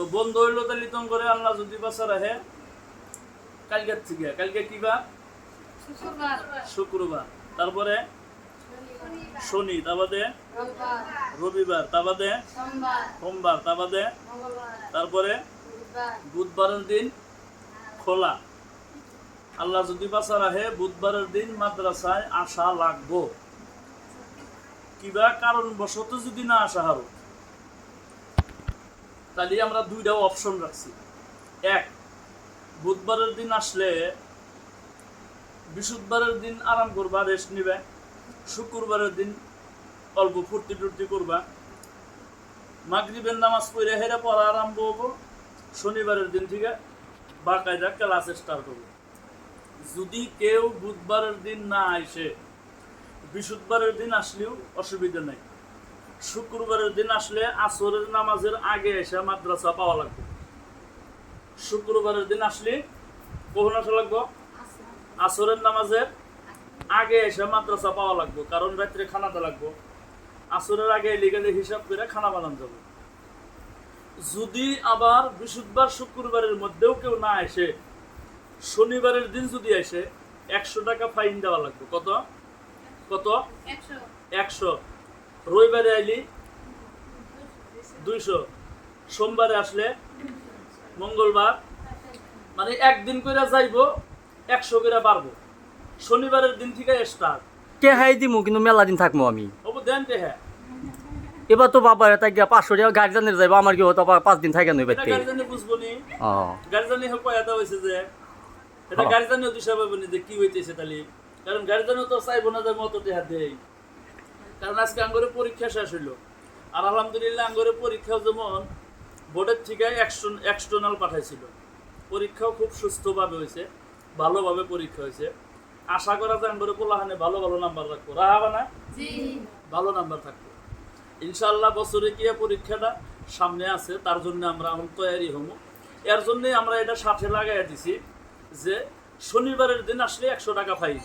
তো বন্ধ হইল তাহলে তখন করে আল্লাহ যদি বাসা রাহে কালকে থেকে কালকে কি বার? শুক্রবার। তারপরে? শনি তা বাদে? রোববার। রবিবার তা বাদে? সোমবার। সোমবার তা বাদে? মঙ্গলবার। তারপরে? বুধবারের দিন খোলা। আল্লাহ যদি বাসা রাহে বুধবারের দিন মাদ্রাসায় আসা লাগবো। কিবা কারণ বশত যদি না আসা হারো। তাহলে আমরা দুইটা অপশন রাখছি। এক, বুধবারের দিন আসলে বৃহস্পতিবারের দিন আরাম করবা রেস্ট নিবে, শুক্রবারের দিন অল্প ফুর্তি টুর্তি করবা। মাগরিবের নামাজ পড়ে হেরে পড়া আরম্ভ হব, শনিবারের দিন থেকে বাকায়দা ক্লাস স্টার্ট হবে। যদি কেউ বুধবারের দিন না আসে, বৃহস্পতিবারের দিন আসলেও অসুবিধা নেই। শুক্রবারের দিন আসলে আসরের নামাজের আগে এসে মাদ্রাসা পাওয়া লাগবে। শুক্রবারের দিন আসলে কখন আসা লাগবো? আসরের নামাজের আগে এসে মাদ্রাসা পাওয়া লাগবে কারণ রাত্রে খানাতে লাগবো। আসরের আগে লিগালে হিসাব করে খানা বানান যাবে। যদি আবার বৃহস্পতিবার শুক্রবারের মধ্যেও কেউ না এসে শনিবারের দিন যদি এসে একশো টাকা ফাইন দেওয়া লাগবে। কত? কত? একশো। রবিবারে আইলি? দুইশো। সোমবারে আসলে? মঙ্গলবার। মানে একদিন করে যাইবো একশো করে বাড়বো। শনিবারের দিন থেকে স্টার্ট কে হাই দিমু কিন্তু মেলা দিন থাকব আমি। দেন তে হ্যাঁ এবার তো বাবার তাই গিয়া পাঁচশো টাকা গার্জেনের যাইবো আমার কি হতো পাঁচ দিন থাকে নই এটা বাইতে গার্জেনে বুঝব নি। ও। গার্জেনে হোক কয়াটা হয়েছে যে এটা। গার্জেনেও দিশা পাবে যে কি হইতেছে তাহলে। কারণ গার্জেনও তো চাইব না যে মতো দেহা দেই। কারণ আজকে আঙ্গরে পরীক্ষা শেষ হইল। আর আলহামদুলিল্লাহ আঙ্গরে পরীক্ষাও যেমন বোর্ডের থেকে এক্সটার্নাল পাঠাইছিল। পরীক্ষাও খুব সুস্থভাবে হয়েছে ভালোভাবে পরীক্ষা হয়েছে আশা করা যায় আঙ্গরে পোলাহানে ভালো ভালো নাম্বার রাখব। রাহাবা না? ভালো নাম্বার থাকবে। ইনশাআল্লাহ বছরে গিয়ে পরীক্ষাটা সামনে আছে তার জন্য আমরা এখন তৈরি হব। এর জন্যে আমরা এটা সাথে লাগাই দিছি যে শনিবারের দিন আসলে একশো টাকা ফাইন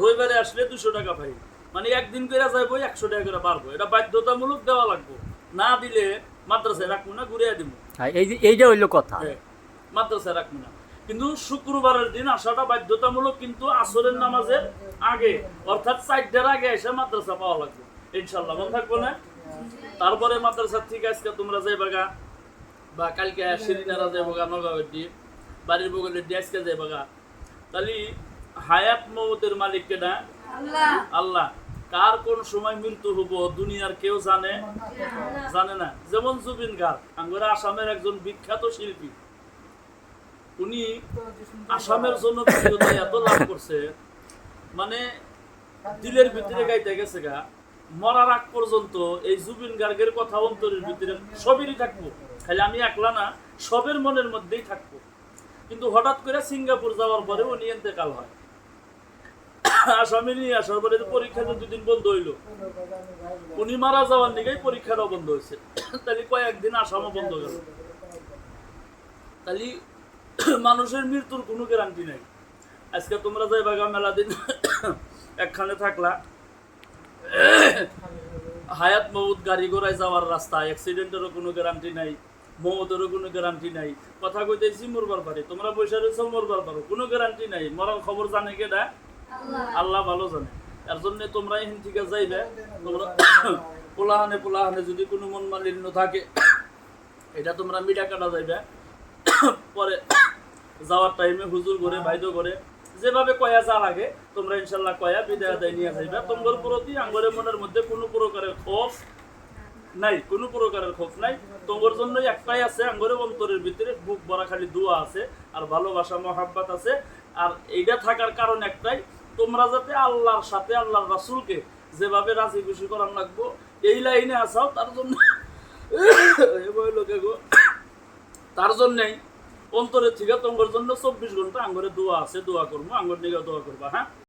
রবিবারে আসলে দুশো টাকা ফাইন। মানে একদিন করে যাইবো একশো টাকা করে পারব এটা বাধ্যতামূলক দেওয়া লাগবো। না দিলে মাদ্রাসায় রাখব না ঘুরিয়ে দিব। হ্যাঁ, এই যে- এইটা হইল কথা। মাদ্রাসায় রাখব না। কিন্তু শুক্রবারের দিন আসাটা বাধ্যতামূলক কিন্তু আসরের নামাজের আগে অর্থাৎ চারটার আগে এসে মাদ্রাসা পাওয়া লাগবে। ইনশাল্লাহ মনে থাকব না? তারপরে মাদ্রাসার ঠিক আজকে তোমরা যাইবা গা বা কালকে শিরিনারা যাইব গা নগাঁওয়ের দিয়ে বাড়ির বগলের দিয়ে আজকে যাইবা গা। তাহলে হায়াত মৌতের মালিককে না? আল্লাহ। আল্লাহ। কার কোন সময় মৃত্যু হব দুনিয়ার কেউ জানে? জানে না। যেমন জুবিন গার্গ আঙ্গরা আসামের একজন বিখ্যাত শিল্পী। উনি আসামের জন্য এত লাভ করছে মানে দিলের ভিতরে গাইতে গেছে গা, মরার আগ পর্যন্ত এই জুবিন গার্গের কথা অন্তরের ভিতরে সবেরই থাকব। খালি আমি একলা না, সবের মনের মধ্যেই থাকব। কিন্তু হঠাৎ করে সিঙ্গাপুর যাওয়ার পরে উনি এতেকাল হয়। আসামে নিয়ে আসার পরে পরীক্ষা তো দুদিন বন্ধ হইল। উনি মারা যাওয়ার নিকেই পরীক্ষাটাও বন্ধ হয়েছে। তাহলে কয়েকদিন আসামও বন্ধ গেল। তাহলে মানুষের মৃত্যুর কোনো গ্যারান্টি নাই। আজকে তোমরা যাই বাগা মেলা দিন একখানে থাকলা, হায়াত মহুদ গাড়ি ঘোড়ায় যাওয়ার রাস্তা অ্যাক্সিডেন্টেরও কোনো গ্যারান্টি নাই মমতেরও কোনো গ্যারান্টি নাই। কথা কইতেছি মরবার পারি। তোমরা পয়সা রয়েছে মরবার পারো। কোনো গ্যারান্টি নাই। মরার খবর জানে কেডা আল্লাহ। ভালো জানে। এর জন্য তোমরা এখান থেকে যাইবে। তোমরা পোলাহানে পোলাহানে যদি কোনো মন মালিন্য থাকে, এটা তোমরা মিডা কাটা যাইবে। পরে যাওয়ার টাইমে হুজুর করে বাইদো করে যেভাবে কয়া যা লাগে, তোমরা ইনশাল্লাহ কয়া বিদায় আদায় নিয়ে যাইবে। তোমার প্রতি আঙ্গরের মনের মধ্যে কোনো প্রকারের খোফ নাই, কোনো প্রকারের খোফ নাই। তোমার জন্য একটাই আছে আঙ্গরের অন্তরের ভিতরে বুক ভরা খালি দোয়া আছে, আর ভালোবাসা, মহাব্বাত আছে। আর এইটা থাকার কারণ একটাই তোমরা যাতে আল্লাহর সাথে, আল্লাহর রাসুলকে যেভাবে রাজি খুশি করার লাগবো, এই লাইনে আসাও তার জন্য। তার জন্যেই অন্তরে থেকে তোমার জন্য চব্বিশ ঘণ্টা আঙ্গরে দোয়া আছে, দোয়া করব, আঙ্গর নিয়ে দোয়া করবা হ্যাঁ?